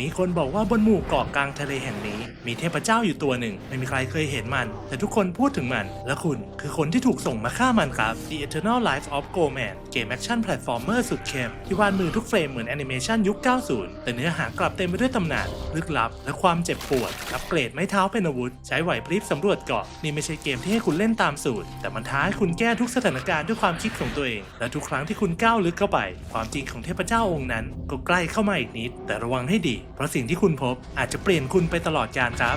มีคนบอกว่าบนหมู่เกาะกลางทะเลแห่งนี้ มีเทพเจ้าอยู่ตัวหนึ่ง ไม่มีใครเคยเห็นมัน แต่ทุกคนพูดถึงมัน และคุณคือคนที่ถูกส่งมาฆ่ามันครับ The Eternal Life of Goman เกมแอคชั่นแพลตฟอร์มเมอร์สุดเข้มที่วาดมือทุกเฟรมเหมือนแอนิเมชันยุค 90 แต่เนื้อหากลับเต็มไปด้วยตำนานลึกลับ และความเจ็บปวดอัปเกรดไม้เท้าเป็นอาวุธ ใช้ไหวพริบสำรวจเกาะนี่ไม่ใช่เกมที่ให้คุณเล่นตามสูตร แต่มันท้าให้คุณแก้ทุกสถานการณ์ด้วยความคิดของตัวเอง และทุกครั้งที่คุณก้าวลึกเข้าไป ความจริงของเทพเจ้าองค์นั้น ก็ใกล้เข้ามาอีกนิด แต่ระวังให้ดี เพราะสิ่งที่คุณพบอาจจะเปลี่ยนคุณไปตลอดกาลครับ